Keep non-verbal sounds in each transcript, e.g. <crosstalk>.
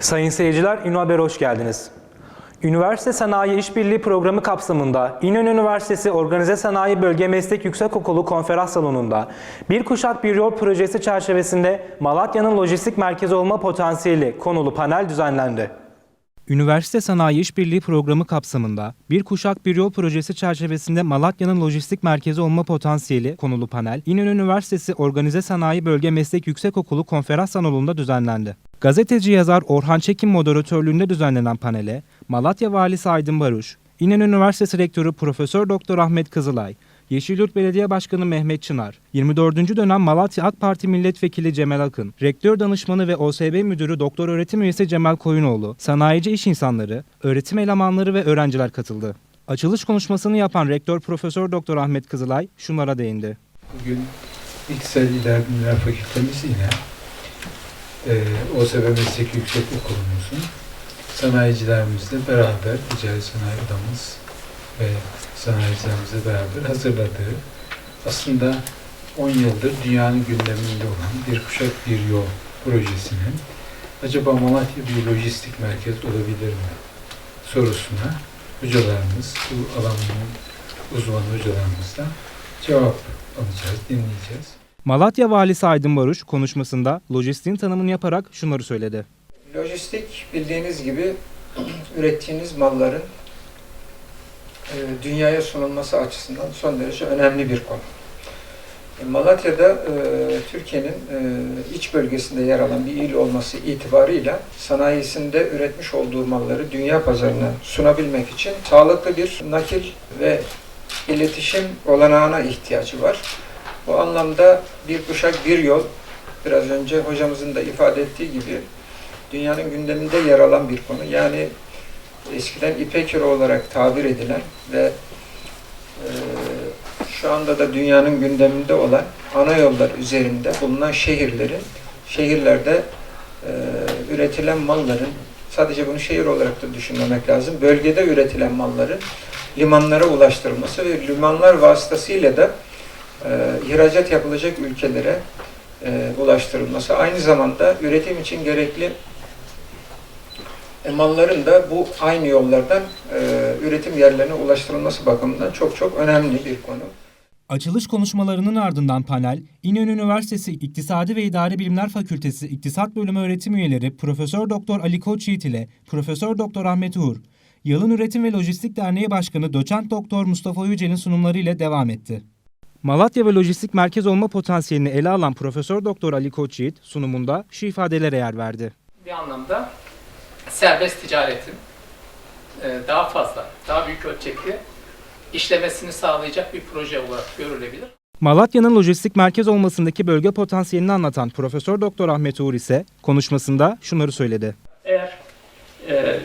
Sayın seyirciler, Ünlü Haber'e hoş geldiniz. Üniversite Sanayi İşbirliği Programı kapsamında İnönü Üniversitesi Organize Sanayi Bölge Meslek Yüksekokulu Konferans Salonu'nda Bir Kuşak Bir Yol projesi çerçevesinde Malatya'nın lojistik merkezi olma potansiyeli konulu panel düzenlendi. Üniversite Sanayi İşbirliği Programı kapsamında Bir Kuşak Bir Yol projesi çerçevesinde Malatya'nın lojistik merkezi olma potansiyeli konulu panel İnönü Üniversitesi Organize Sanayi Bölge Meslek Yüksekokulu Konferans Salonu'nda düzenlendi. Gazeteci yazar Orhan Çekim moderatörlüğünde düzenlenen panele Malatya Valisi Aydın Baruş, İnönü Üniversitesi Rektörü Profesör Doktor Ahmet Kızılay, Yeşilyurt Belediye Başkanı Mehmet Çınar, 24. dönem Malatya AK Parti Milletvekili Cemal Akın, Rektör Danışmanı ve OSB Müdürü Doktor Öğretim Üyesi Cemal Koyunoğlu, sanayici iş insanları, öğretim elemanları ve öğrenciler katıldı. Açılış konuşmasını yapan Rektör Profesör Doktor Ahmet Kızılay şunlara değindi. Bugün İktisadi İdari Bilimler Fakültemiz ile e, OSB Meslek Yüksek Okulumuzun sanayicilerimizle beraber, ticari sanayi odamız ve sanayicilerimizle beraber hazırladığı aslında 10 yıldır dünyanın gündeminde olan Bir Kuşak Bir Yol projesinin acaba Malatya bir lojistik merkez olabilir mi sorusuna hocalarımız, bu alanın uzman hocalarımızla cevap alacağız, dinleyeceğiz. Malatya Valisi Aydın Baruş konuşmasında lojistiğin tanımını yaparak şunları söyledi. Lojistik bildiğiniz gibi <clears throat> ürettiğiniz malların e, dünyaya sunulması açısından son derece önemli bir konu. E, Malatya'da e, Türkiye'nin iç bölgesinde yer alan bir il olması itibarıyla sanayisinde üretmiş olduğu malları dünya pazarına sunabilmek için sağlıklı bir nakil ve iletişim olanağına ihtiyacı var. Bu anlamda bir kuşak bir yol, biraz önce hocamızın da ifade ettiği gibi dünyanın gündeminde yer alan bir konu. Yani eskiden İpek yolu olarak tabir edilen ve e, şu anda da dünyanın gündeminde olan ana yollar üzerinde bulunan şehirlerin, şehirlerde e, üretilen malların, sadece bunu şehir olarak da düşünmemek lazım, bölgede üretilen malların limanlara ulaştırılması ve limanlar vasıtasıyla da e, ihracat yapılacak ülkelere e, ulaştırılması. Aynı zamanda üretim için gerekli malların da bu aynı yollardan e, üretim yerlerine ulaştırılması bakımından çok çok önemli bir konu. Açılış konuşmalarının ardından panel, İnönü Üniversitesi İktisadi ve İdari Bilimler Fakültesi İktisat Bölümü öğretim üyeleri Profesör Doktor Ali Koç Yiğit ile Profesör Doktor Ahmet Uğur, Yalın Üretim ve Lojistik Derneği Başkanı Doçent Doktor Mustafa Yücel'in sunumları ile devam etti. Malatya ve lojistik merkez olma potansiyelini ele alan Profesör Doktor Ali Koç Yiğit sunumunda şu ifadelere yer verdi. bir anlamda serbest ticaretin e, daha fazla, daha büyük ölçekli işlemesini sağlayacak bir proje olarak görülebilir. Malatya'nın lojistik merkez olmasındaki bölge potansiyelini anlatan Profesör Doktor Ahmet Uğur ise konuşmasında şunları söyledi. Eğer e,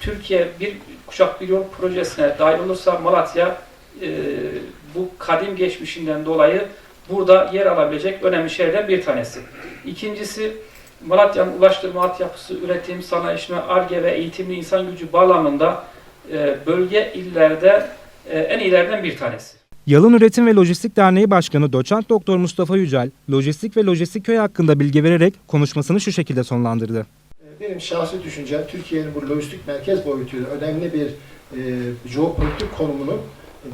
Türkiye bir kuşak bir yol projesine dahil olursa Malatya e, bu kadim geçmişinden dolayı burada yer alabilecek önemli şeylerden bir tanesi. İkincisi Malatya'nın ulaştırma altyapısı, üretim, sanayileşme, ARGE ve eğitimli insan gücü bağlamında e, bölge illerde e, en iyilerden bir tanesi. Yalın Üretim ve Lojistik Derneği Başkanı Doçent Doktor Mustafa Yücel, lojistik ve lojistik köy hakkında bilgi vererek konuşmasını şu şekilde sonlandırdı. Benim şahsi düşüncem Türkiye'nin bu lojistik merkez boyutuyla önemli bir e, jeopolitik konumunu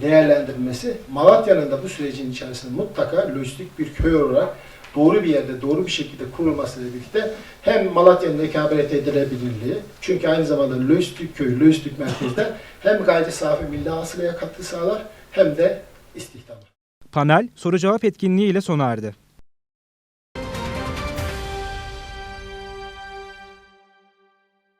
değerlendirilmesi, Malatya'nın da bu sürecin içerisinde mutlaka lojistik bir köy olarak doğru bir yerde, doğru bir şekilde kurulmasıyla birlikte hem Malatya'nın rekabet edilebilirliği, çünkü aynı zamanda lojistik köy, lojistik merkezde <laughs> hem gayri safi milli hasılaya katkı sağlar hem de istihdam. Panel soru cevap etkinliği ile sona erdi.